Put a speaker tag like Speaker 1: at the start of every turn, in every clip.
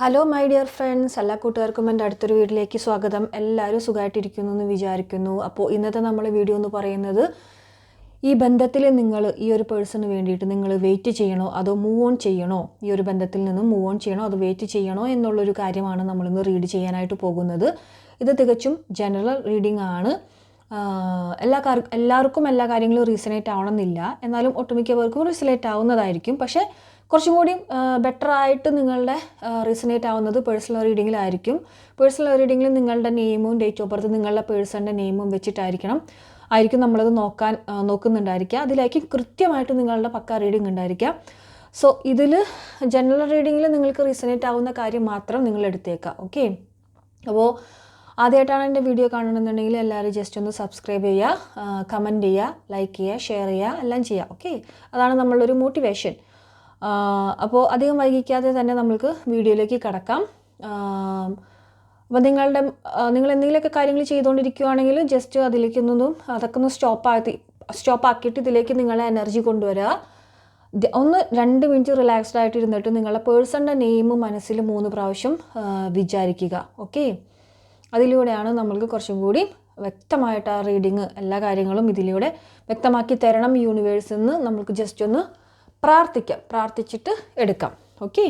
Speaker 1: Hello my dear friends എല്ലാ കൂട്ടുകാർക്കും എന്റെ അടുത്തൊരു വീട്ടിലേക്ക് സ്വാഗതം. എല്ലാവരും സുഖമായിട്ടിരിക്കുന്നു എന്ന് വിചാരിക്കുന്നു. അപ്പോൾ ഇന്നത്തെ നമ്മളെ വീഡിയോ എന്ന് പറയുന്നത് ഈ ബന്ധത്തിൽ നിങ്ങൾ ഈ ഒരു പേഴ്സണിന് വേണ്ടിയിട്ട് നിങ്ങൾ വെയിറ്റ് ചെയ്യണോ? അതോ മൂവ് ഓൺ ചെയ്യണോ? ഈ ഒരു ബന്ധത്തിൽ നിന്ന് മൂവ് ഓൺ ചെയ്യണോ? അതോ വെയിറ്റ് ചെയ്യണോ? എന്നുള്ളൊരു കാര്യമാണ് നമ്മളിന്ന് റീഡ് ചെയ്യാനായിട്ട് പോകുന്നത്. ഇത് തികച്ചും ജനറൽ റീഡിംഗ് ആണ്. എല്ലാ കാർ എല്ലാവർക്കും എല്ലാ കാര്യങ്ങളും റീസണേറ്റ് ആവണമെന്നില്ല. എന്നാലും ഒട്ടുമിക്കവർക്കും റീസണേറ്റ് ആവുന്നതായിരിക്കും. പക്ഷേ കുറച്ചും കൂടി ബെറ്റർ ആയിട്ട് നിങ്ങളുടെ റീസണേറ്റ് ആവുന്നത് പേഴ്സണൽ റീഡിങ്ങിലായിരിക്കും പേഴ്സണൽ റീഡിങ്ങിൽ നിങ്ങളുടെ നെയിമും ഡേറ്റ് ഓഫ് ബർത്ത് നിങ്ങളുടെ പേഴ്സണിന്റെ നെയിമും വെച്ചിട്ടായിരിക്കണം. ആയിരിക്കും നമ്മളത് നോക്കാൻ നോക്കുന്നുണ്ടായിരിക്കുക. അതിലായിരിക്കും കൃത്യമായിട്ട് നിങ്ങളുടെ പക്ക റീഡിംഗ് ഉണ്ടായിരിക്കുക. സോ ഇതിൽ ജനറൽ റീഡിങ്ങിൽ നിങ്ങൾക്ക് റീസണേറ്റ് ആവുന്ന കാര്യം മാത്രം നിങ്ങൾ എടുത്തേക്കാം ഓക്കെ അപ്പോൾ ആദ്യമായിട്ടാണ് എന്റെ വീഡിയോ കാണണമെന്നുണ്ടെങ്കിൽ എല്ലാവരും ജസ്റ്റ് ഒന്ന് സബ്സ്ക്രൈബ് ചെയ്യുക കമന്റ് ചെയ്യുക ലൈക്ക് ചെയ്യുക ഷെയർ ചെയ്യുക എല്ലാം ചെയ്യുക. ഓക്കെ അതാണ് നമ്മളൊരു മോട്ടിവേഷൻ അപ്പോൾ അധികം വൈകിക്കാതെ തന്നെ നമ്മൾക്ക് വീഡിയോയിലേക്ക് കടക്കാം. അപ്പോൾ നിങ്ങളുടെ നിങ്ങൾ എന്തെങ്കിലുമൊക്കെ കാര്യങ്ങൾ ചെയ്തുകൊണ്ടിരിക്കുകയാണെങ്കിൽ ജസ്റ്റ് അതിലേക്ക് ഒന്നും അതൊക്കെ ഒന്ന് സ്റ്റോപ്പ് ആക്കി സ്റ്റോപ്പ് ആക്കിയിട്ട് ഇതിലേക്ക് നിങ്ങളെ എനർജി കൊണ്ടുവരിക ഒന്ന് രണ്ട് മിനിറ്റ് റിലാക്സ്ഡ് ആയിട്ട് ഇരുന്നിട്ട് നിങ്ങളുടെ പേഴ്സണിന്റെ നെയിം മനസ്സിൽ മൂന്ന് പ്രാവശ്യം വിചാരിക്കുക. ഓക്കെ അതിലൂടെയാണ് നമ്മൾക്ക് കുറച്ചും കൂടി വ്യക്തമായിട്ട് ആ റീഡിങ് എല്ലാ കാര്യങ്ങളും ഇതിലൂടെ വ്യക്തമാക്കി തരണം യൂണിവേഴ്സിൽ നിന്ന് നമുക്ക് ജസ്റ്റ് ഒന്ന് പ്രാർത്ഥിക്കാം. പ്രാർത്ഥിച്ചിട്ട് എടുക്കാം. ഓക്കെ?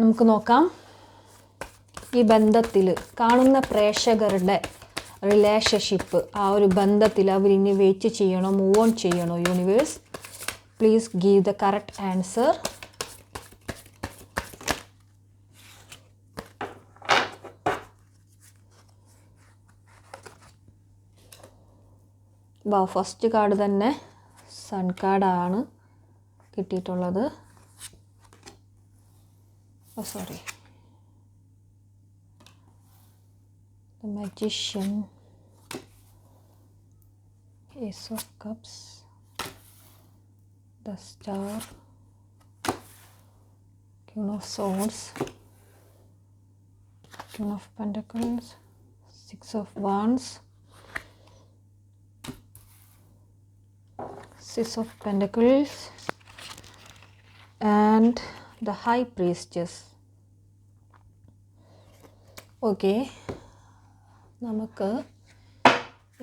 Speaker 1: നമുക്ക് നോക്കാം. ഈ ബന്ധത്തിൽ കാണുന്ന പ്രേക്ഷകരുടെ റിലേഷൻഷിപ്പ് ആ ഒരു ബന്ധത്തിൽ അവരിനി വെയിറ്റ് ചെയ്യണോ മൂവ് ഓൺ ചെയ്യണോ universe please give the correct answer first card തന്നെ സൺ കാർഡാണ് കിട്ടിയിട്ടുള്ളത് oh sorry the magician ace of cups the star king of swords king of pentacles six of wands six of pentacles and the high priestess. Okay നമുക്ക്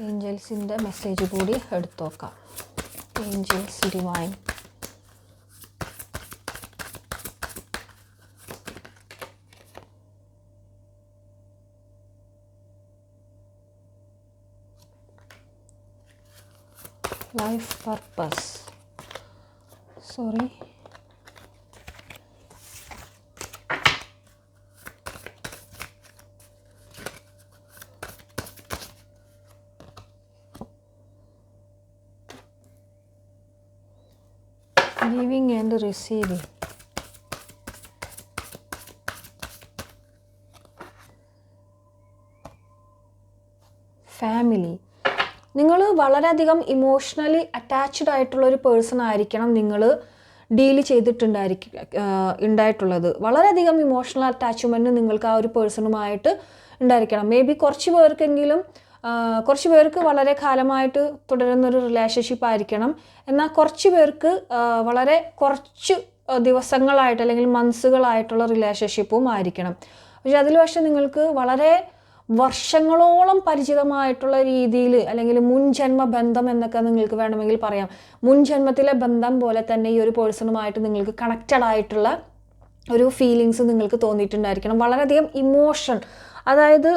Speaker 1: ഏഞ്ചൽസിന്റെ message കൂടി എടുത്തു നോക്കാം. Angels divine life purpose sorry giving and receiving family നിങ്ങൾ വളരെയധികം emotionally attached ആയിട്ടുള്ള ഒരു person ആയിരിക്കണം നിങ്ങൾ ഡീൽ ചെയ്തിട്ടുണ്ടായിരിക്കും ഉണ്ടായിട്ടുള്ളത്. വളരെയധികം ഇമോഷണൽ അറ്റാച്ച്മെന്റ് നിങ്ങൾക്ക് ആ ഒരു പേഴ്സണുമായിട്ട് ഉണ്ടായിരിക്കണം. മേ ബി കുറച്ച് പേർക്കെങ്കിലും കുറച്ച് പേർക്ക് വളരെ കാലമായിട്ട് തുടരുന്നൊരു റിലേഷൻഷിപ്പ് ആയിരിക്കണം. എന്നാൽ കുറച്ച് പേർക്ക് വളരെ കുറച്ച് ദിവസങ്ങളായിട്ട് അല്ലെങ്കിൽ മന്ത്സുകളായിട്ടുള്ള റിലേഷൻഷിപ്പും ആയിരിക്കണം. പക്ഷെ അതിൽ പക്ഷെ നിങ്ങൾക്ക് വളരെ വർഷങ്ങളോളം പരിചിതമായിട്ടുള്ള രീതിയിൽ അല്ലെങ്കിൽ മുൻജന്മ ബന്ധം എന്നൊക്കെ നിങ്ങൾക്ക് വേണമെങ്കിൽ പറയാം. മുൻജന്മത്തിലെ ബന്ധം പോലെ തന്നെ ഈ ഒരു പേഴ്സണുമായിട്ട് നിങ്ങൾക്ക് കണക്റ്റഡ് ആയിട്ടുള്ള ഒരു ഫീലിങ്സ് നിങ്ങൾക്ക് തോന്നിയിട്ടുണ്ടായിരിക്കണം. വളരെയധികം ഇമോഷൻ അതായത്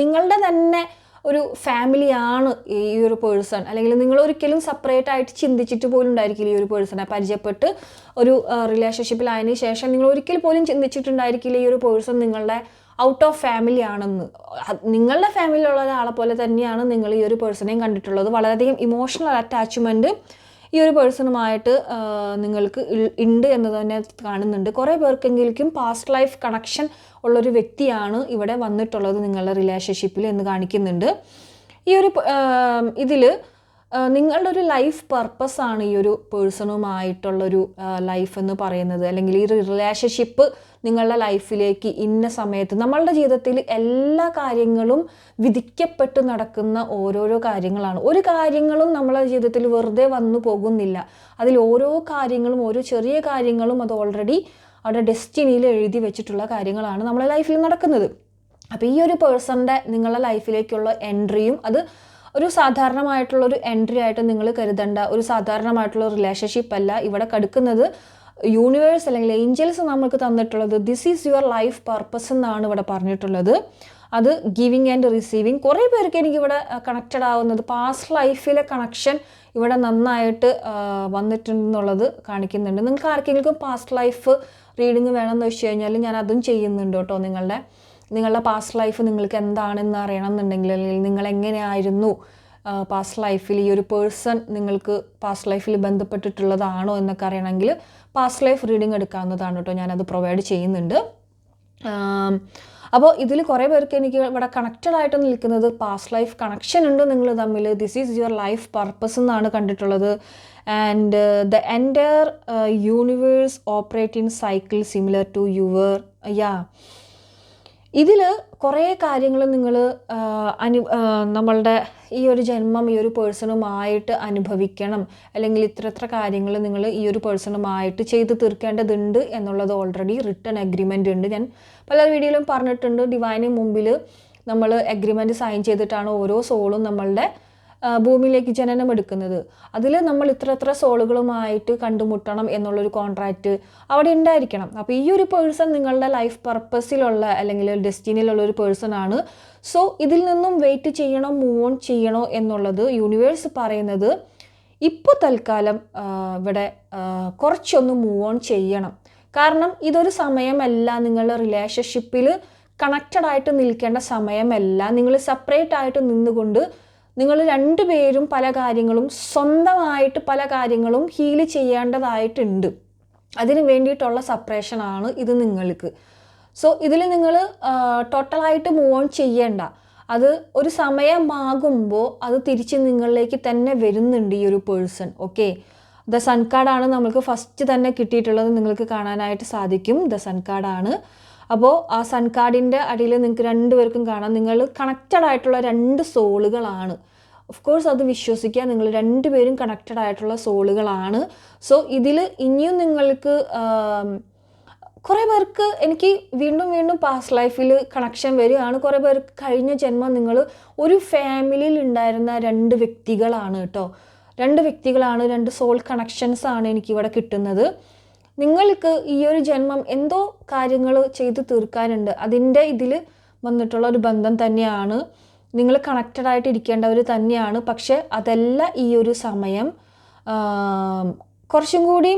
Speaker 1: നിങ്ങളുടെ തന്നെ ഒരു ഫാമിലിയാണ് ഈ ഒരു പേഴ്സൺ അല്ലെങ്കിൽ നിങ്ങൾ ഒരിക്കലും സെപ്പറേറ്റ് ആയിട്ട് ചിന്തിച്ചിട്ട് പോലും ഉണ്ടായിരിക്കില്ല ഈ ഒരു പേഴ്സണെ പരിചയപ്പെട്ട് ഒരു റിലേഷൻഷിപ്പിലായതിനു ശേഷം നിങ്ങൾ ഒരിക്കൽ പോലും ചിന്തിച്ചിട്ടുണ്ടായിരിക്കില്ല ഈ ഒരു പേഴ്സൺ നിങ്ങളുടെ ഔട്ട് ഓഫ് ഫാമിലി ആണെന്ന്. നിങ്ങളുടെ ഫാമിലിയിലുള്ള ഒരാളെ പോലെ തന്നെയാണ് നിങ്ങൾ ഈ ഒരു പേഴ്സണെയും കണ്ടിട്ടുള്ളത്. വളരെയധികം ഇമോഷണൽ അറ്റാച്ച്മെന്റ് ഈ ഒരു പേഴ്സണുമായിട്ട് നിങ്ങൾക്ക് ഉണ്ട് എന്ന് തന്നെ കാണുന്നുണ്ട്. കുറേ പേർക്കെങ്കിലും പാസ്റ്റ് ലൈഫ് കണക്ഷൻ ഉള്ളൊരു വ്യക്തിയാണ് ഇവിടെ വന്നിട്ടുള്ളത് നിങ്ങളുടെ റിലേഷൻഷിപ്പിൽ എന്ന് കാണിക്കുന്നുണ്ട്. ഈ ഒരു ഇതിൽ നിങ്ങളുടെ ഒരു ലൈഫ് പർപ്പസാണ് ഈ ഒരു പേഴ്സണുമായിട്ടുള്ളൊരു ലൈഫ് എന്ന് പറയുന്നത്. അല്ലെങ്കിൽ ഈ ഒരു റിലേഷൻഷിപ്പ് നിങ്ങളുടെ ലൈഫിലേക്ക് ഇന്ന സമയത്ത് നമ്മളുടെ ജീവിതത്തിൽ എല്ലാ കാര്യങ്ങളും വിധിക്കപ്പെട്ട് നടക്കുന്ന ഓരോരോ കാര്യങ്ങളാണ്. ഒരു കാര്യങ്ങളും നമ്മളെ ജീവിതത്തിൽ വെറുതെ വന്നു പോകുന്നില്ല. അതിൽ ഓരോ കാര്യങ്ങളും ഓരോ ചെറിയ കാര്യങ്ങളും അത് ഓൾറെഡി അവിടെ ഡെസ്റ്റിനിയിൽ എഴുതി വെച്ചിട്ടുള്ള കാര്യങ്ങളാണ് നമ്മളെ ലൈഫിൽ നടക്കുന്നത്. അപ്പോൾ ഈ ഒരു പേഴ്സണിന്റെ നിങ്ങളുടെ ലൈഫിലേക്കുള്ള എൻട്രിയും അത് ഒരു സാധാരണമായിട്ടുള്ള ഒരു എൻട്രി ആയിട്ട് നിങ്ങൾ കരുതേണ്ട ഒരു സാധാരണമായിട്ടുള്ള റിലേഷൻഷിപ്പ് അല്ല. ഇവിടെ കടുക്കുന്നത് യൂണിവേഴ്സ് അല്ലെങ്കിൽ ഏഞ്ചൽസ് നമുക്ക് തന്നിട്ടുള്ളത്. This is your life purpose എന്നാണ് ഇവിടെ പറഞ്ഞിട്ടുള്ളത്. അത് ഗിവിങ് ആൻഡ് റിസീവിങ് കുറേ പേർക്ക് എനിക്കിവിടെ കണക്റ്റഡ് ആവുന്നത് പാസ്റ്റ് ലൈഫിലെ കണക്ഷൻ ഇവിടെ നന്നായിട്ട് വന്നിട്ടുണ്ടെന്നുള്ളത് കാണിക്കുന്നുണ്ട്. നിങ്ങൾക്ക് ആർക്കെങ്കിലും പാസ്റ്റ് ലൈഫ് റീഡിങ് വേണമെന്ന് വെച്ച് കഴിഞ്ഞാൽ ഞാൻ അതും ചെയ്യുന്നുണ്ട് കേട്ടോ നിങ്ങളുടെ. നിങ്ങളുടെ പാസ്റ്റ് ലൈഫ് നിങ്ങൾക്ക് എന്താണെന്ന് അറിയണം എന്നുണ്ടെങ്കിൽ അല്ലെങ്കിൽ നിങ്ങൾ എങ്ങനെയായിരുന്നു പാസ്റ്റ് ലൈഫിൽ ഈ ഒരു പേഴ്സൺ നിങ്ങൾക്ക് പാസ്റ്റ് ലൈഫിൽ ബന്ധപ്പെട്ടിട്ടുള്ളതാണോ എന്നൊക്കെ അറിയണമെങ്കിൽ പാസ്റ്റ് ലൈഫ് റീഡിംഗ് എടുക്കാവുന്നതാണ് കേട്ടോ. ഞാനത് പ്രൊവൈഡ് ചെയ്യുന്നുണ്ട്. അപ്പോൾ ഇതിൽ കുറേ പേർക്ക് എനിക്ക് ഇവിടെ കണക്റ്റഡ് ആയിട്ട് നിൽക്കുന്നത് പാസ്റ്റ് ലൈഫ് കണക്ഷൻ ഉണ്ട് നിങ്ങൾ തമ്മിൽ. This is your life purpose എന്നാണ് കണ്ടിട്ടുള്ളത്. And the entire universe operate in cycle similar to your യാ ഇതിൽ കുറേ കാര്യങ്ങൾ നിങ്ങൾ അനു നമ്മളുടെ ഈ ഒരു ജന്മം ഈ ഒരു പേഴ്സണുമായിട്ട് അനുഭവിക്കണം. അല്ലെങ്കിൽ ഇത്ര ഇത്ര കാര്യങ്ങൾ നിങ്ങൾ ഈ ഒരു പേഴ്സണുമായിട്ട് ചെയ്ത് തീർക്കേണ്ടതുണ്ട് എന്നുള്ളത് ഓൾറെഡി റിട്ടേൺ അഗ്രിമെന്റ് ഉണ്ട്. ഞാൻ പല വീഡിയോയിലും പറഞ്ഞിട്ടുണ്ട്. ഡിവൈന് മുമ്പിൽ നമ്മൾ അഗ്രിമെന്റ് സൈൻ ചെയ്തിട്ടാണ് ഓരോ സോളും നമ്മളുടെ ഭൂമിയിലേക്ക് ജനനം എടുക്കുന്നത്. അതിൽ നമ്മൾ ഇത്ര ഇത്ര സോളുകളുമായിട്ട് കണ്ടുമുട്ടണം എന്നുള്ളൊരു കോൺട്രാക്റ്റ് അവിടെ ഉണ്ടായിരിക്കണം. അപ്പോൾ ഈ ഒരു പേഴ്സൺ നിങ്ങളുടെ ലൈഫ് പർപ്പസിലുള്ള അല്ലെങ്കിൽ ഡെസ്റ്റിനിയിലുള്ള ഒരു പേഴ്സൺ ആണ്. സോ ഇതിൽ നിന്നും വെയിറ്റ് ചെയ്യണോ മൂവ് ഓൺ ചെയ്യണോ എന്നുള്ളത് യൂണിവേഴ്സ് പറയുന്നത് ഇപ്പോൾ തൽക്കാലം ഇവിടെ കുറച്ചൊന്ന് മൂവ് ഓൺ ചെയ്യണം. കാരണം ഇതൊരു സമയമല്ല. നിങ്ങളുടെ റിലേഷൻഷിപ്പിൽ കണക്റ്റഡ് ആയിട്ട് നിൽക്കേണ്ട സമയമല്ല. നിങ്ങൾ സെപ്പറേറ്റ് ആയിട്ട് നിന്നുകൊണ്ട് നിങ്ങൾ രണ്ടുപേരും പല കാര്യങ്ങളും സ്വന്തമായിട്ട് പല കാര്യങ്ങളും ഹീൽ ചെയ്യേണ്ടതായിട്ടുണ്ട്. അതിന് വേണ്ടിയിട്ടുള്ള സപ്പറേഷനാണ് ഇത് നിങ്ങൾക്ക്. സോ ഇതിൽ നിങ്ങൾ ടോട്ടലായിട്ട് മൂവ് ഓൺ ചെയ്യേണ്ട. അത് ഒരു സമയമാകുമ്പോൾ അത് തിരിച്ച് നിങ്ങളിലേക്ക് തന്നെ വരുന്നുണ്ട് ഈ ഒരു പേഴ്സൺ ഓക്കെ ദ സൺ കാർഡാണ് നമ്മൾക്ക് ഫസ്റ്റ് തന്നെ കിട്ടിയിട്ടുള്ളത് നിങ്ങൾക്ക് കാണാനായിട്ട് സാധിക്കും. ദ സൺ കാർഡാണ് അപ്പോൾ ആ സൺ കാർഡിന്റെ അടിയിൽ നിങ്ങൾക്ക് രണ്ടുപേർക്കും കാണാം. നിങ്ങൾ കണക്റ്റഡ് ആയിട്ടുള്ള രണ്ട് സോളുകളാണ് ഓഫ് കോഴ്സ് അത് വിശ്വസിക്കുക. നിങ്ങൾ രണ്ടുപേരും കണക്റ്റഡ് ആയിട്ടുള്ള സോളുകളാണ് സോ ഇതിൽ ഇനിയും നിങ്ങൾക്ക് കുറേ പേർക്ക് എനിക്ക് വീണ്ടും വീണ്ടും പാസ്റ്റ് ലൈഫിൽ കണക്ഷൻ വരികയാണ്. കുറേ പേർക്ക് കഴിഞ്ഞ ജന്മം നിങ്ങൾ ഒരു ഫാമിലിയിൽ ഉണ്ടായിരുന്ന രണ്ട് വ്യക്തികളാണ് കേട്ടോ. രണ്ട് വ്യക്തികളാണ് രണ്ട് സോൾ കണക്ഷൻസ് ആണ് എനിക്കിവിടെ കിട്ടുന്നത്. നിങ്ങൾക്ക് ഈ ഒരു ജന്മം എന്തോ കാര്യങ്ങൾ ചെയ്തു തീർക്കാനുണ്ട്. അതിന്റെ ഇതിൽ വന്നിട്ടുള്ള ഒരു ബന്ധം തന്നെയാണ്. നിങ്ങൾ കണക്റ്റഡ് ആയിട്ട് ഇരിക്കേണ്ടവർ തന്നെയാണ്. പക്ഷെ അതല്ല ഈ ഒരു സമയം. കുറച്ചും കൂടി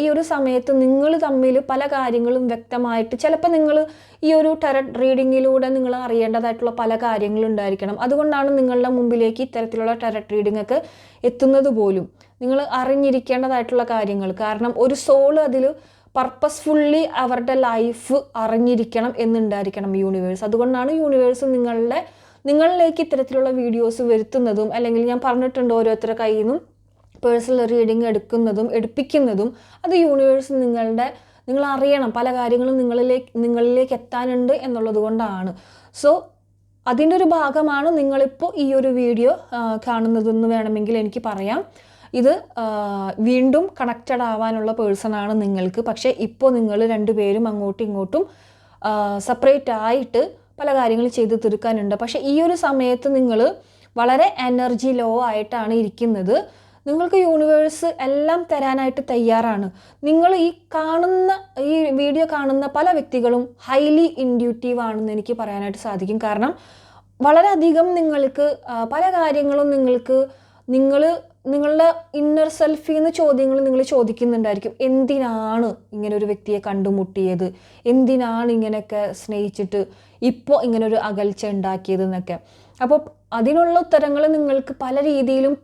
Speaker 1: ഈ ഒരു സമയത്ത് നിങ്ങൾ തമ്മിൽ പല കാര്യങ്ങളും വ്യക്തമായിട്ട് ചിലപ്പോൾ നിങ്ങൾ ഈ ഒരു ടെററ്റ് റീഡിങ്ങിലൂടെ നിങ്ങൾ അറിയേണ്ടതായിട്ടുള്ള പല കാര്യങ്ങളും ഉണ്ടായിരിക്കണം അതുകൊണ്ടാണ് നിങ്ങളുടെ മുമ്പിലേക്ക് ഇത്തരത്തിലുള്ള ടെററ്റ് റീഡിംഗ് ഒക്കെ എത്തുന്നത് പോലും. നിങ്ങൾ അറിഞ്ഞിരിക്കേണ്ടതായിട്ടുള്ള കാര്യങ്ങൾ. കാരണം ഒരു സോൾ അതിൽ പർപ്പസ്ഫുള്ളി അവരുടെ ലൈഫ് അറിഞ്ഞിരിക്കണം എന്നുണ്ടായിരിക്കണം യൂണിവേഴ്സ് അതുകൊണ്ടാണ് യൂണിവേഴ്സ് നിങ്ങളുടെ നിങ്ങളിലേക്ക് ഇത്തരത്തിലുള്ള വീഡിയോസ് വരുത്തുന്നതും അല്ലെങ്കിൽ ഞാൻ പറഞ്ഞിട്ടുണ്ട് ഓരോരുത്തരുടെ കയ്യിൽ നിന്നും പേഴ്സണൽ റീഡിങ് എടുക്കുന്നതും എടുപ്പിക്കുന്നതും. അത് യൂണിവേഴ്സ് നിങ്ങളുടെ നിങ്ങൾ അറിയണം. പല കാര്യങ്ങളും നിങ്ങളിലേക്ക് നിങ്ങളിലേക്ക് എത്താനുണ്ട് എന്നുള്ളത് കൊണ്ടാണ്. സോ അതിന്റെ ഒരു ഭാഗമാണ് നിങ്ങളിപ്പോൾ ഈ ഒരു വീഡിയോ കാണുന്നതെന്ന് വേണമെങ്കിൽ എനിക്ക് പറയാം. ഇത് വീണ്ടും കണക്റ്റഡ് ആവാനുള്ള പേഴ്സണാണ് നിങ്ങൾക്ക്. പക്ഷേ ഇപ്പോൾ നിങ്ങൾ രണ്ടുപേരും അങ്ങോട്ടും ഇങ്ങോട്ടും സെപ്പറേറ്റ് ആയിട്ട് പല കാര്യങ്ങൾ ചെയ്ത് തീർക്കാനുണ്ട്. പക്ഷേ ഈ ഒരു സമയത്ത് നിങ്ങൾ വളരെ എനർജി ലോ ആയിട്ടാണ് ഇരിക്കുന്നത്. നിങ്ങൾക്ക് യൂണിവേഴ്സ് എല്ലാം തരാനായിട്ട് തയ്യാറാണ്. നിങ്ങൾ ഈ കാണുന്ന ഈ വീഡിയോ കാണുന്ന പല വ്യക്തികളും ഹൈലി ഇൻഡ്യൂട്ടീവ് ആണെന്ന് എനിക്ക് പറയാനായിട്ട് സാധിക്കും. കാരണം വളരെയധികം നിങ്ങൾക്ക് പല കാര്യങ്ങളും നിങ്ങൾക്ക് നിങ്ങൾ നിങ്ങളുടെ ഇന്നർ സെൽഫിൽ നിന്ന് ചോദ്യങ്ങൾ നിങ്ങൾ ചോദിക്കുന്നുണ്ടായിരിക്കും. എന്തിനാണ് ഇങ്ങനെ ഒരു വ്യക്തിയെ കണ്ടുമുട്ടിയത്? എന്തിനാണ് ഇങ്ങനെയൊക്കെ സ്നേഹിച്ചിട്ട് ഇപ്പോൾ ഇങ്ങനെ ഒരു അകൽച്ച ഉണ്ടാക്കിയത് എന്നൊക്കെ. അപ്പോൾ അതിനുള്ള ഉത്തരങ്ങൾ നിങ്ങൾക്ക് പല രീതിയിലും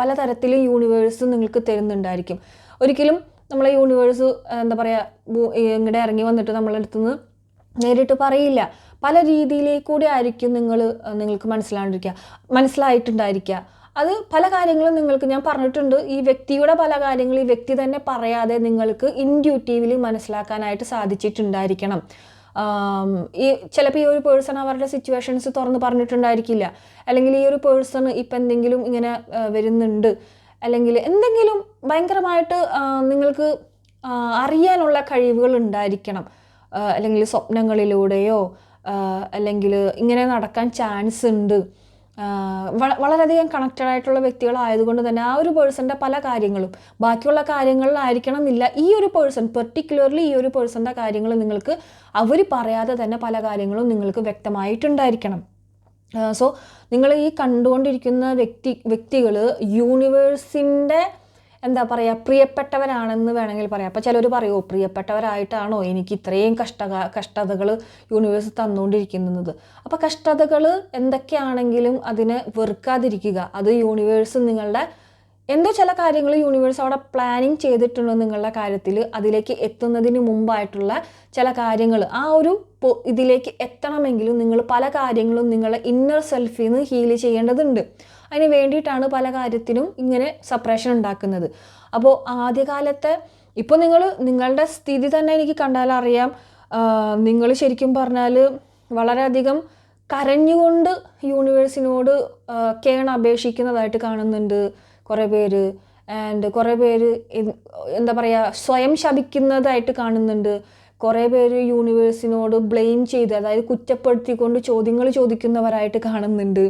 Speaker 1: പല തരത്തിലും യൂണിവേഴ്സ് നിങ്ങൾക്ക് തരുന്നുണ്ടായിരിക്കും. ഒരിക്കലും നമ്മളെ യൂണിവേഴ്സ് എന്താ പറയുക ഇങ്ങടെ ഇറങ്ങി വന്നിട്ട് നമ്മളെ അടുത്തുനിന്ന് നേരിട്ട് പറയില്ല. പല രീതിയിലേക്കൂടെ ആയിരിക്കും നിങ്ങൾ നിങ്ങൾക്ക് മനസ്സിലാണ്ടിരിക്കുക മനസ്സിലായിട്ടുണ്ടായിരിക്കുക അത് പല കാര്യങ്ങളും നിങ്ങൾക്ക് ഞാൻ പറഞ്ഞിട്ടുണ്ട്. ഈ വ്യക്തിയുടെ പല കാര്യങ്ങളും ഈ വ്യക്തി തന്നെ പറയാതെ നിങ്ങൾക്ക് ഇൻഡ്യൂട്ടീവ്ലി മനസ്സിലാക്കാനായിട്ട് സാധിച്ചിട്ടുണ്ടായിരിക്കണം. ഈ ചിലപ്പോൾ ഈ ഒരു പേഴ്സൺ അവരുടെ സിറ്റുവേഷൻസ് തുറന്ന് പറഞ്ഞിട്ടുണ്ടായിരിക്കില്ല. അല്ലെങ്കിൽ ഈ ഒരു പേഴ്സൺ ഇപ്പം എന്തെങ്കിലും ഇങ്ങനെ വരുന്നുണ്ട്. അല്ലെങ്കിൽ എന്തെങ്കിലും ഭയങ്കരമായിട്ട് നിങ്ങൾക്ക് അറിയാനുള്ള കഴിവുകൾ ഉണ്ടായിരിക്കണം. അല്ലെങ്കിൽ സ്വപ്നങ്ങളിലൂടെയോ അല്ലെങ്കിൽ ഇങ്ങനെ നടക്കാൻ ചാൻസ് ഉണ്ട്. വളരെയധികം കണക്റ്റഡ് ആയിട്ടുള്ള വ്യക്തികളായതുകൊണ്ട് തന്നെ ആ ഒരു പേഴ്സന്റെ പല കാര്യങ്ങളും ബാക്കിയുള്ള കാര്യങ്ങളിലായിരിക്കണം എന്നില്ല. ഈ ഒരു പേഴ്സൺ പെർട്ടിക്കുലർലി ഈ ഒരു പേഴ്സന്റെ കാര്യങ്ങൾ നിങ്ങൾക്ക് അവർ പറയാതെ തന്നെ പല കാര്യങ്ങളും നിങ്ങൾക്ക് വ്യക്തമായിട്ടുണ്ടായിരിക്കണം. സോ നിങ്ങൾ ഈ കണ്ടുകൊണ്ടിരിക്കുന്ന വ്യക്തി വ്യക്തികൾ യൂണിവേഴ്സിന്റെ എന്താ പറയുക പ്രിയപ്പെട്ടവരാണെന്ന് വേണമെങ്കിൽ പറയാം. അപ്പോൾ ചിലർ പറയുമോ പ്രിയപ്പെട്ടവരായിട്ടാണോ എനിക്ക് ഇത്രയും കഷ്ട കഷ്ടതകൾ യൂണിവേഴ്സ് തന്നുകൊണ്ടിരിക്കുന്നത് അപ്പോൾ കഷ്ടതകൾ എന്തൊക്കെയാണെങ്കിലും അതിനെ വെറുക്കാതിരിക്കുക. അത് യൂണിവേഴ്സ് നിങ്ങളുടെ എന്തോ ചില കാര്യങ്ങൾ യൂണിവേഴ്സ് അവിടെ പ്ലാനിങ് ചെയ്തിട്ടുണ്ടോ നിങ്ങളുടെ കാര്യത്തിൽ. അതിലേക്ക് എത്തുന്നതിന് മുമ്പായിട്ടുള്ള ചില കാര്യങ്ങൾ ആ ഒരു ഇതിലേക്ക് എത്തണമെങ്കിലും നിങ്ങൾ പല കാര്യങ്ങളും നിങ്ങളുടെ ഇന്നർ സെൽഫിൽ നിന്ന് ഹീൽ ചെയ്യേണ്ടതുണ്ട്. അതിന് വേണ്ടിയിട്ടാണ് പല കാര്യത്തിനും ഇങ്ങനെ സെപ്പറേഷൻ ഉണ്ടാക്കുന്നത്. അപ്പോൾ ആദ്യകാലത്തെ ഇപ്പോൾ നിങ്ങൾ നിങ്ങളുടെ സ്ഥിതി തന്നെ എനിക്ക് കണ്ടാൽ അറിയാം. നിങ്ങൾ ശരിക്കും പറഞ്ഞാൽ വളരെയധികം കരഞ്ഞുകൊണ്ട് യൂണിവേഴ്സിനോട് കേണ അപേക്ഷിക്കുന്നതായിട്ട് കാണുന്നുണ്ട് കുറേ പേര്. ആൻഡ് കുറേ പേര് എന്താ പറയുക സ്വയം ശപിക്കുന്നതായിട്ട് കാണുന്നുണ്ട്. കുറേ പേര് യൂണിവേഴ്സിനോട് ബ്ലെയിം ചെയ്ത് അതായത് കുറ്റപ്പെടുത്തിക്കൊണ്ട് ചോദ്യങ്ങൾ ചോദിക്കുന്നവരായിട്ട് കാണുന്നുണ്ട്.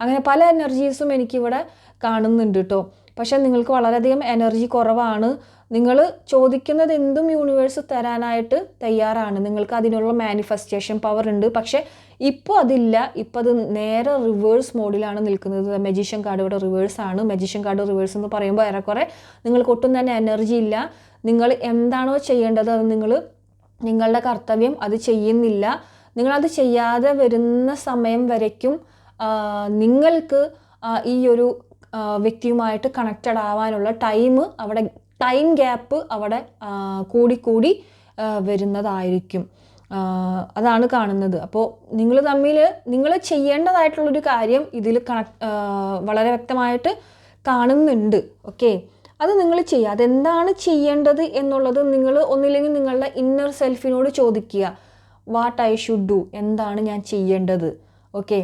Speaker 1: അങ്ങനെ പല എനർജീസും എനിക്കിവിടെ കാണുന്നുണ്ട് കേട്ടോ പക്ഷേ നിങ്ങൾക്ക് വളരെയധികം എനർജി കുറവാണ്. നിങ്ങൾ ചോദിക്കുന്നത് എന്തും യൂണിവേഴ്സ് തരാനായിട്ട് തയ്യാറാണ്. നിങ്ങൾക്ക് അതിനുള്ള മാനിഫെസ്റ്റേഷൻ പവർ ഉണ്ട്. പക്ഷേ ഇപ്പോൾ അതില്ല. ഇപ്പോൾ അത് നേരെ റിവേഴ്സ് മോഡിലാണ് നിൽക്കുന്നത്. മെജീഷ്യൻ കാർഡ് ഇവിടെ റിവേഴ്സ് ആണ്. മെജീഷ്യൻ കാർഡ് റിവേഴ്സ് എന്ന് പറയുമ്പോൾ ഏറെക്കുറെ നിങ്ങൾക്ക് ഒട്ടും തന്നെ എനർജി ഇല്ല. നിങ്ങൾ എന്താണോ ചെയ്യേണ്ടത് അത് നിങ്ങൾ നിങ്ങളുടെ കർത്തവ്യം അത് ചെയ്യുന്നില്ല. നിങ്ങളത് ചെയ്യാതെ വരുന്ന സമയം വരയ്ക്കും. നിങ്ങൾക്ക് ഈ ഒരു വ്യക്തിയുമായിട്ട് കണക്റ്റഡ് ആവാനുള്ള ടൈം അവിടെ ടൈം ഗ്യാപ്പ് അവിടെ കൂടിക്കൂടി വരുന്നതായിരിക്കും. അതാണ് കാണുന്നത്. അപ്പോൾ നിങ്ങൾ തമ്മിൽ നിങ്ങൾ ചെയ്യേണ്ടതായിട്ടുള്ളൊരു കാര്യം ഇതിൽ കണക്ട് വളരെ വ്യക്തമായിട്ട് കാണുന്നുണ്ട്. ഓക്കെ അത് നിങ്ങൾ ചെയ്യുക. അതെന്താണ് ചെയ്യേണ്ടത് എന്നുള്ളത് നിങ്ങൾ ഒന്നില്ലെങ്കിൽ നിങ്ങളുടെ ഇന്നർ സെൽഫിനോട് ചോദിക്കുക. വാട്ട് ഐ ഷുഡ് ഡു എന്താണ് ഞാൻ ചെയ്യേണ്ടത്? ഓക്കെ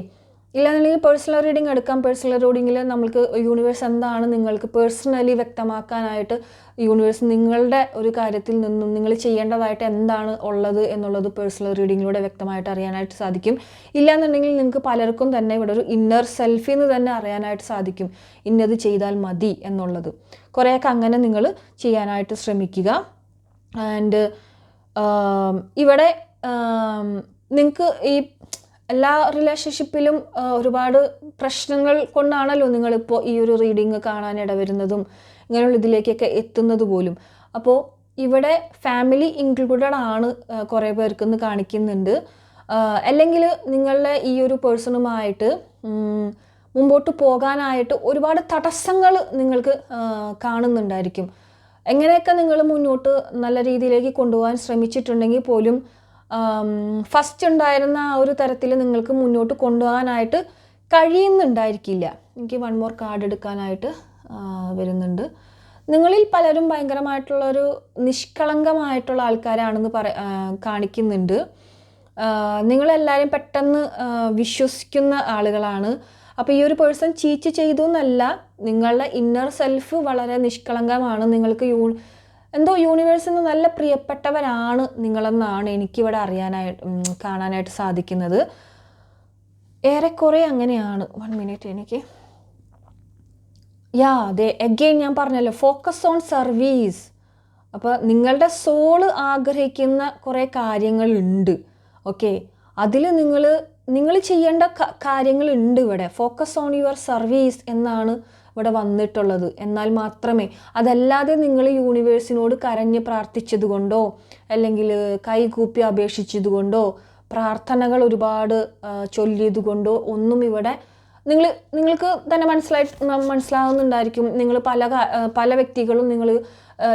Speaker 1: ഇല്ലാന്നുണ്ടെങ്കിൽ പേഴ്സണൽ റീഡിംഗ് എടുക്കാം. പേഴ്സണൽ റീഡിങ്ങിൽ നമ്മൾക്ക് യൂണിവേഴ്സ് എന്താണ് നിങ്ങൾക്ക് പേഴ്സണലി വ്യക്തമാക്കാനായിട്ട് യൂണിവേഴ്സ് നിങ്ങളുടെ ഒരു കാര്യത്തിൽ നിന്നും നിങ്ങൾ ചെയ്യേണ്ടതായിട്ട് എന്താണ് ഉള്ളത് എന്നുള്ളത് പേഴ്സണൽ റീഡിങ്ങിലൂടെ വ്യക്തമായിട്ട് അറിയാനായിട്ട് സാധിക്കും. ഇല്ലാന്നുണ്ടെങ്കിൽ നിങ്ങൾക്ക് പലർക്കും തന്നെ ഇവിടെ ഒരു ഇന്നർ സെൽഫിൽ നിന്ന് തന്നെ അറിയാനായിട്ട് സാധിക്കും. ഇന്നത് ചെയ്താൽ മതി എന്നുള്ളത്. കുറേയൊക്കെ അങ്ങനെ നിങ്ങൾ ചെയ്യാനായിട്ട് ശ്രമിക്കുക. ആൻഡ് ഇവിടെ നിങ്ങൾക്ക് ഈ എല്ലാ റിലേഷൻഷിപ്പിലും ഒരുപാട് പ്രശ്നങ്ങൾ കൊണ്ടാണല്ലോ നിങ്ങളിപ്പോൾ ഈ ഒരു റീഡിങ് കാണാൻ ഇടവരുന്നതും ഇങ്ങനെയുള്ള ഇതിലേക്കൊക്കെ എത്തുന്നത് പോലും. അപ്പോൾ ഇവിടെ ഫാമിലി ഇൻക്ലൂഡഡ് ആണ് കുറേ പേർക്ക് ഇന്ന് കാണിക്കുന്നുണ്ട്. അല്ലെങ്കിൽ നിങ്ങളുടെ ഈ ഒരു പേഴ്സണുമായിട്ട് മുമ്പോട്ട് പോകാനായിട്ട് ഒരുപാട് തടസ്സങ്ങൾ നിങ്ങൾക്ക് കാണുന്നുണ്ടായിരിക്കും. എങ്ങനെയൊക്കെ നിങ്ങൾ മുന്നോട്ട് നല്ല രീതിയിലേക്ക് കൊണ്ടുപോകാൻ ശ്രമിച്ചിട്ടുണ്ടെങ്കിൽ പോലും ഫസ്റ്റ് ഉണ്ടായിരുന്ന ആ ഒരു തരത്തിൽ നിങ്ങൾക്ക് മുന്നോട്ട് കൊണ്ടുപോകാനായിട്ട് കഴിയുന്നുണ്ടായിരിക്കില്ല. എനിക്ക് വൺ മോർ കാർഡ് എടുക്കാനായിട്ട് വരുന്നുണ്ട്. നിങ്ങളിൽ പലരും ഭയങ്കരമായിട്ടുള്ളൊരു നിഷ്കളങ്കമായിട്ടുള്ള ആൾക്കാരാണെന്ന് പറ കാണിക്കുന്നുണ്ട്. നിങ്ങളെല്ലാവരും പെട്ടെന്ന് വിശ്വസിക്കുന്ന ആളുകളാണ്. അപ്പോൾ ഈ ഒരു പേഴ്സൺ ചീറ്റ് ചെയ്തു എന്നല്ല നിങ്ങളുടെ ഇന്നർ സെൽഫ് വളരെ നിഷ്കളങ്കമാണ്. നിങ്ങൾക്ക് യൂ എന്തോ യൂണിവേഴ്സിന് നല്ല പ്രിയപ്പെട്ടവരാണ് നിങ്ങളെന്നാണ് എനിക്കിവിടെ അറിയാനായിട്ട് കാണാനായിട്ട് സാധിക്കുന്നത്. ഏറെക്കുറെ അങ്ങനെയാണ്. വൺ മിനിറ്റ് എനിക്ക്. യാ അതെ. എഗെയിൻ ഞാൻ പറഞ്ഞല്ലോ ഫോക്കസ് ഓൺ സർവീസ് അപ്പോൾ നിങ്ങളുടെ സോൾ ആഗ്രഹിക്കുന്ന കുറേ കാര്യങ്ങളുണ്ട്. ഓക്കെ അതിൽ നിങ്ങൾ നിങ്ങൾ ചെയ്യേണ്ട കാര്യങ്ങളുണ്ട് ഇവിടെ. ഫോക്കസ് ഓൺ യുവർ സർവീസ് എന്നാണ് ഇവിടെ വന്നിട്ടുള്ളത്. എന്നാൽ മാത്രമേ അതല്ലാതെ നിങ്ങൾ യൂണിവേഴ്സിനോട് കരഞ്ഞ് പ്രാർത്ഥിച്ചത് കൊണ്ടോ അല്ലെങ്കിൽ കൈകൂപ്പി അപേക്ഷിച്ചത് കൊണ്ടോ പ്രാർത്ഥനകൾ ഒരുപാട് ആ, ചൊല്ലിയത് കൊണ്ടോ ഒന്നും ഇവിടെ നിങ്ങൾ നിങ്ങൾക്ക് തന്നെ മനസ്സിലായി മനസ്സിലാവുന്നുണ്ടായിരിക്കും. നിങ്ങൾ പല പല വ്യക്തികളും നിങ്ങൾ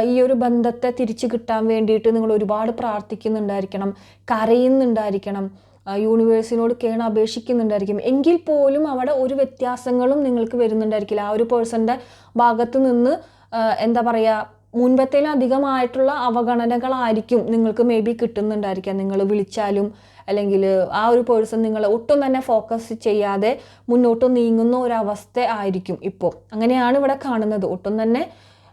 Speaker 1: ഈ ഒരു ബന്ധത്തെ തിരിച്ചു കിട്ടാൻ വേണ്ടിയിട്ട് നിങ്ങൾ ഒരുപാട് പ്രാർത്ഥിക്കുന്നുണ്ടായിരിക്കണം കരയുന്നുണ്ടായിരിക്കണം. യൂണിവേഴ്സിനോട് കേണ അപേക്ഷിക്കുന്നുണ്ടായിരിക്കും. എങ്കിൽ പോലും അവിടെ ഒരു വ്യത്യാസങ്ങളും നിങ്ങൾക്ക് വരുന്നുണ്ടായിരിക്കില്ല. ആ ഒരു പേഴ്സന്റെ ഭാഗത്ത് നിന്ന് എന്താ പറയുക മുൻപത്തേലും അധികമായിട്ടുള്ള അവഗണനകളായിരിക്കും നിങ്ങൾക്ക് മേ ബി കിട്ടുന്നുണ്ടായിരിക്കാം നിങ്ങൾ വിളിച്ചാലും അല്ലെങ്കിൽ ആ ഒരു പേഴ്സൺ നിങ്ങൾ ഒട്ടും തന്നെ ഫോക്കസ് ചെയ്യാതെ മുന്നോട്ട് നീങ്ങുന്ന ഒരവസ്ഥ ആയിരിക്കും ഇപ്പോൾ. അങ്ങനെയാണ് ഇവിടെ കാണുന്നത്. ഒട്ടും തന്നെ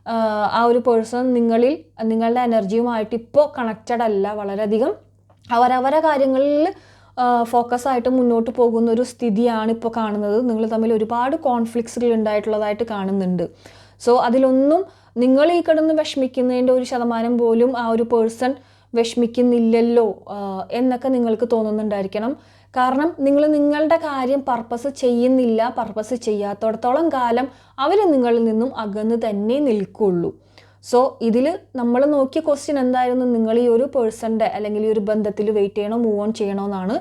Speaker 1: ആ, ഒരു പേഴ്സൺ നിങ്ങളിൽ നിങ്ങളുടെ എനർജിയുമായിട്ട് ഇപ്പോൾ കണക്റ്റഡ് അല്ല. വളരെയധികം അവരവരെ കാര്യങ്ങളിൽ ഫോക്കസ് ആയിട്ട് മുന്നോട്ട് പോകുന്ന ഒരു സ്ഥിതിയാണ് ഇപ്പോൾ കാണുന്നത്. നിങ്ങൾ തമ്മിൽ ഒരുപാട് കോൺഫ്ലിക്ട്സുകൾ ഉണ്ടായിട്ടുള്ളതായിട്ട് കാണുന്നുണ്ട്. സോ അതിലൊന്നും നിങ്ങൾ ഈ കിടന്ന് വിഷമിക്കുന്നതിന്റെ ഒരു ശതമാനം പോലും ആ ഒരു പേഴ്സൺ വിഷമിക്കുന്നില്ലല്ലോ എന്നൊക്കെ നിങ്ങൾക്ക് തോന്നുന്നുണ്ടായിരിക്കണം. കാരണം നിങ്ങൾ നിങ്ങളുടെ കാര്യം പർപ്പസ് ചെയ്യുന്നില്ല പർപ്പസ് ചെയ്യാത്തടത്തോളം കാലം അവർ നിങ്ങളിൽ നിന്നും അകന്ന് തന്നെ നിൽക്കുള്ളൂ. സോ ഇതിൽ നമ്മൾ നോക്കിയ ക്വസ്റ്റ്യൻ എന്തായിരുന്നു? നിങ്ങൾ ഈ ഒരു പേഴ്സന്റെ അല്ലെങ്കിൽ ഈ ഒരു ബന്ധത്തിൽ വെയിറ്റ് ചെയ്യണോ മൂവ് ഓൺ ചെയ്യണോ എന്നാണ്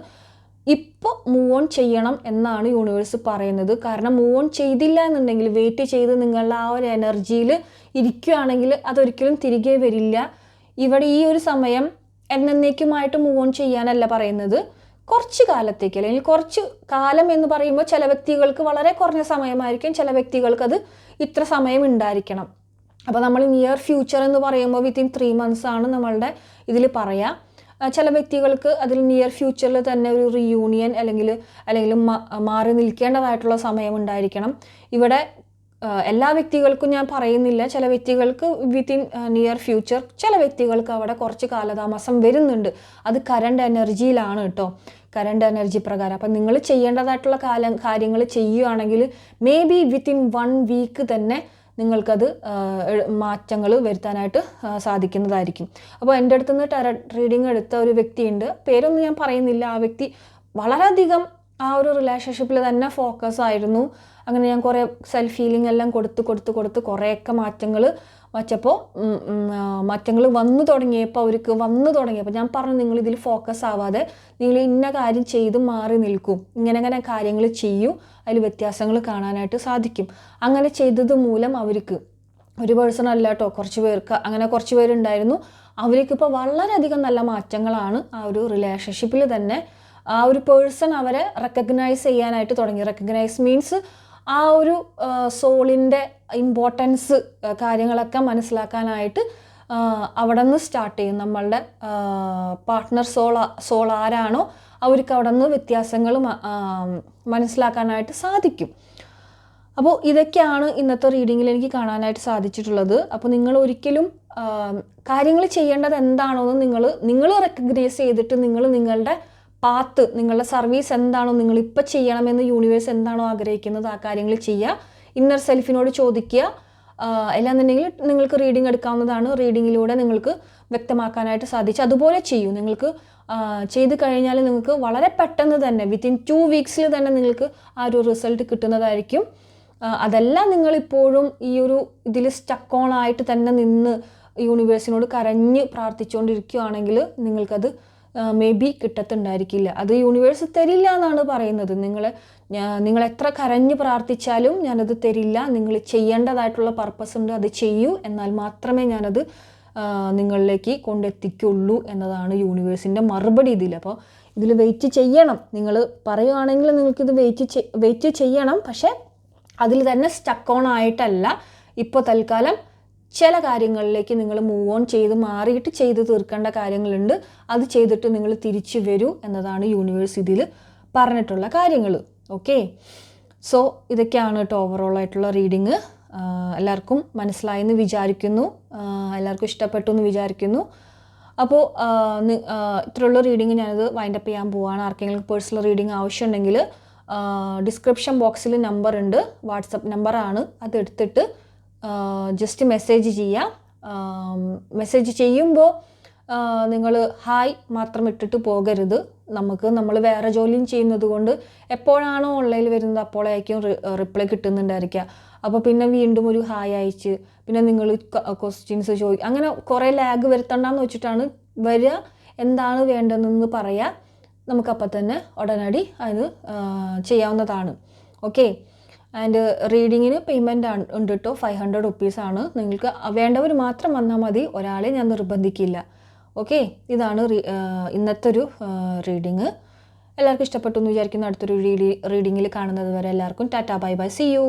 Speaker 1: ഇപ്പോൾ മൂവ് ഓൺ ചെയ്യണം എന്നാണ് യൂണിവേഴ്സ് പറയുന്നത്. കാരണം മൂവ് ഓൺ ചെയ്തില്ല എന്നുണ്ടെങ്കിൽ വെയിറ്റ് ചെയ്ത് നിങ്ങളുടെ ആ ഒരു എനർജിയിൽ ഇരിക്കുകയാണെങ്കിൽ അതൊരിക്കലും തിരികെ വരില്ല. ഇവിടെ ഈ ഒരു സമയം എന്നേക്കുമായിട്ട് മൂവ് ഓൺ ചെയ്യാനല്ല പറയുന്നത്. കുറച്ച് കാലത്തേക്ക് അല്ലെങ്കിൽ കുറച്ച് കാലം എന്ന് പറയുമ്പോൾ ചില വ്യക്തികൾക്ക് വളരെ കുറഞ്ഞ സമയമായിരിക്കും. ചില വ്യക്തികൾക്ക് അത് ഇത്ര സമയം ഉണ്ടായിരിക്കണം. അപ്പോൾ നമ്മൾ നിയർ ഫ്യൂച്ചർ എന്ന് പറയുമ്പോൾ വിത്തിൻ ത്രീ മന്ത്സ് ആണ് നമ്മളുടെ ഇതിൽ പറയാം. ചില വ്യക്തികൾക്ക് അതിൽ നിയർ ഫ്യൂച്ചറിൽ തന്നെ ഒരു റിയൂണിയൻ അല്ലെങ്കിൽ അല്ലെങ്കിൽ മാറി നിൽക്കേണ്ടതായിട്ടുള്ള സമയം ഉണ്ടായിരിക്കണം. ഇവിടെ എല്ലാ വ്യക്തികൾക്കും ഞാൻ പറയുന്നില്ല. ചില വ്യക്തികൾക്ക് വിത്തിൻ നിയർ ഫ്യൂച്ചർ ചില വ്യക്തികൾക്ക് അവിടെ കുറച്ച് കാലതാമസം വരുന്നുണ്ട്. അത് കറണ്ട് എനർജിയിലാണ് കേട്ടോ. കറണ്ട് എനർജി പ്രകാരം. അപ്പം നിങ്ങൾ ചെയ്യേണ്ടതായിട്ടുള്ള കാലം കാര്യങ്ങൾ ചെയ്യുകയാണെങ്കിൽ maybe within one week തന്നെ നിങ്ങൾക്കത് മാറ്റങ്ങൾ വരുത്താനായിട്ട് സാധിക്കുന്നതായിരിക്കും. അപ്പോൾ എന്റെ അടുത്ത് നിന്ന് ടെറ റീഡിങ് എടുത്ത ഒരു വ്യക്തിയുണ്ട്. പേരൊന്നും ഞാൻ പറയുന്നില്ല. ആ വ്യക്തി വളരെയധികം ആ ഒരു റിലേഷൻഷിപ്പിൽ തന്നെ ഫോക്കസ് ആയിരുന്നു. അങ്ങനെ ഞാൻ കുറേ സെൽഫ് ഫീലിംഗ് എല്ലാം കൊടുത്ത് കൊടുത്ത് കൊടുത്ത് കുറേയൊക്കെ മാറ്റങ്ങൾ വച്ചപ്പോൾ മറ്റങ്ങൾ വന്നു തുടങ്ങിയപ്പോൾ അവർക്ക് വന്നു തുടങ്ങിയപ്പോൾ ഞാൻ പറഞ്ഞു നിങ്ങൾ ഇതിൽ ഫോക്കസ് ആവാതെ നിങ്ങൾ ഇന്ന കാര്യം ചെയ്ത് മാറി നിൽക്കും. ഇങ്ങനെ അങ്ങനെ കാര്യങ്ങൾ ചെയ്യൂ. അതിൽ വ്യത്യാസങ്ങൾ കാണാനായിട്ട് സാധിക്കും. അങ്ങനെ ചെയ്തത് മൂലം അവർക്ക് ഒരു പേഴ്സൺ അല്ല കേട്ടോ കുറച്ച് പേർക്ക് അങ്ങനെ കുറച്ച് പേരുണ്ടായിരുന്നു. അവർക്കിപ്പോൾ വളരെയധികം നല്ല മാറ്റങ്ങളാണ് ആ ഒരു റിലേഷൻഷിപ്പിൽ തന്നെ. ആ ഒരു പേഴ്സൺ അവരെ റെക്കഗ്നൈസ് ചെയ്യാനായിട്ട് തുടങ്ങി. റെക്കഗ്നൈസ് മീൻസ് ആ ഒരു സോളിന്റെ ഇമ്പോർട്ടൻസ് കാര്യങ്ങളൊക്കെ മനസ്സിലാക്കാനായിട്ട് അവിടെ നിന്ന് സ്റ്റാർട്ട് ചെയ്യും. നമ്മളുടെ പാർട്ട്ണർ സോൾ സോൾ ആരാണോ അവർക്ക് അവിടെ നിന്ന് വ്യത്യാസങ്ങൾ മനസ്സിലാക്കാനായിട്ട് സാധിക്കും. അപ്പോൾ ഇതൊക്കെയാണ് ഇന്നത്തെ റീഡിങ്ങിൽ എനിക്ക് കാണാനായിട്ട് സാധിച്ചിട്ടുള്ളത്. അപ്പോൾ നിങ്ങൾ ഒരിക്കലും കാര്യങ്ങൾ ചെയ്യേണ്ടത് എന്താണോ എന്ന് നിങ്ങൾ നിങ്ങൾ റെക്കഗ്നൈസ് ചെയ്തിട്ട് നിങ്ങൾ നിങ്ങളുടെ പാത്ത് നിങ്ങളുടെ സർവീസ് എന്താണോ നിങ്ങൾ ഇപ്പോൾ ചെയ്യണമെന്ന് യൂണിവേഴ്സ് എന്താണോ ആഗ്രഹിക്കുന്നത് ആ കാര്യങ്ങൾ ചെയ്യുക ഇന്നർ സെൽഫിനോട് ചോദിക്കുക. അല്ലാന്നുണ്ടെങ്കിൽ നിങ്ങൾക്ക് റീഡിംഗ് എടുക്കാവുന്നതാണ്. റീഡിങ്ങിലൂടെ നിങ്ങൾക്ക് വ്യക്തമാക്കാനായിട്ട് സാധിച്ചു. അതുപോലെ ചെയ്യൂ. നിങ്ങൾക്ക് ചെയ്തു കഴിഞ്ഞാൽ നിങ്ങൾക്ക് വളരെ പെട്ടെന്ന് തന്നെ വിത്തിൻ ടു വീക്സിൽ തന്നെ നിങ്ങൾക്ക് ആ ഒരു റിസൾട്ട് കിട്ടുന്നതായിരിക്കും. അതെല്ലാം നിങ്ങളിപ്പോഴും ഈ ഒരു ഇതിൽ സ്റ്റക്കോണായിട്ട് തന്നെ നിന്ന് യൂണിവേഴ്സിനോട് കരഞ്ഞ് പ്രാർത്ഥിച്ചുകൊണ്ടിരിക്കുകയാണെങ്കിൽ നിങ്ങൾക്കത് മേ ബി കിട്ടത്തുണ്ടായിരിക്കില്ല. അത് യൂണിവേഴ്സ് തരില്ല എന്നാണ് പറയുന്നത്. നിങ്ങൾ നിങ്ങൾ എത്ര കരഞ്ഞ് പ്രാർത്ഥിച്ചാലും ഞാനത് തരില്ല. നിങ്ങൾ ചെയ്യേണ്ടതായിട്ടുള്ള പർപ്പസ് ഉണ്ട് അത് ചെയ്യൂ. എന്നാൽ മാത്രമേ ഞാനത് നിങ്ങളിലേക്ക് കൊണ്ടെത്തിക്കുള്ളൂ എന്നതാണ് യൂണിവേഴ്സിന്റെ മറുപടി ഇതിൽ അപ്പോൾ ഇതിൽ വെയിറ്റ് ചെയ്യണം. നിങ്ങൾ പറയുകയാണെങ്കിൽ നിങ്ങൾക്കിത് വെയിറ്റ് വെയിറ്റ് ചെയ്യണം. പക്ഷേ അതിൽ തന്നെ സ്റ്റക്ക് ഓൺ ആയിട്ടല്ല. ഇപ്പോൾ തൽക്കാലം ചില കാര്യങ്ങളിലേക്ക് നിങ്ങൾ മൂവ് ഓൺ ചെയ്ത് മാറിയിട്ട് ചെയ്ത് തീർക്കേണ്ട കാര്യങ്ങളുണ്ട്. അത് ചെയ്തിട്ട് നിങ്ങൾ തിരിച്ചു വരൂ എന്നതാണ് യൂണിവേഴ്സ് ഇതിൽ പറഞ്ഞിട്ടുള്ള കാര്യങ്ങൾ. ഓക്കെ സോ ഇതൊക്കെയാണ് കേട്ടോ ഓവറോൾ ആയിട്ടുള്ള റീഡിങ് എല്ലാവർക്കും മനസ്സിലായെന്ന് വിചാരിക്കുന്നു. എല്ലാവർക്കും ഇഷ്ടപ്പെട്ടു എന്ന് വിചാരിക്കുന്നു. അപ്പോൾ ഇത്രയുള്ള റീഡിങ് ഞാനത് വൈൻഡപ്പ് ചെയ്യാൻ പോവാണ്. ആർക്കെങ്കിലും പേഴ്സണൽ റീഡിങ് ആവശ്യമുണ്ടെങ്കിൽ ഡിസ്ക്രിപ്ഷൻ ബോക്സിൽ നമ്പർ ഉണ്ട്. വാട്സപ്പ് നമ്പറാണ് അതെടുത്തിട്ട് ജസ്റ്റ് മെസ്സേജ് ചെയ്യാം. മെസ്സേജ് ചെയ്യുമ്പോൾ നിങ്ങൾ ഹായ് മാത്രം ഇട്ടിട്ട് പോകരുത്. നമുക്ക് നമ്മൾ വേറെ ജോലിയും ചെയ്യുന്നത് കൊണ്ട് എപ്പോഴാണോ ഓൺലൈനിൽ വരുന്നത് അപ്പോഴായിരിക്കും റിപ്ലൈ കിട്ടുന്നുണ്ടായിരിക്കുക. അപ്പോൾ പിന്നെ വീണ്ടും ഒരു ഹായ് അയച്ച് പിന്നെ നിങ്ങൾ ക്വസ്റ്റ്യൻസ് ചോദി അങ്ങനെ കുറേ ലാഗ് വരുത്തണ്ടെന്ന് വെച്ചിട്ടാണ് വരിക. എന്താണ് വേണ്ടതെന്ന് പറയാം. നമുക്കപ്പം തന്നെ ഉടനടി അത് ചെയ്യാവുന്നതാണ്. ഓക്കെ ആൻഡ് റീഡിങ്ങിന് പേയ്മെന്റ് ഉണ്ട് കേട്ടോ ഫൈവ് ഹൺഡ്രഡ് റുപ്പീസാണ് നിങ്ങൾക്ക് വേണ്ടവർ മാത്രം വന്നാൽ മതി. ഒരാളെ ഞാൻ നിർബന്ധിക്കില്ല. ഓക്കെ ഇതാണ് ഇന്നത്തെ ഒരു റീഡിങ് എല്ലാവർക്കും ഇഷ്ടപ്പെട്ടു എന്ന് വിചാരിക്കുന്നു. അടുത്തൊരു റീഡി റീഡിങ്ങിൽ കാണുന്നത് വരെ എല്ലാവർക്കും tata bye bye. See you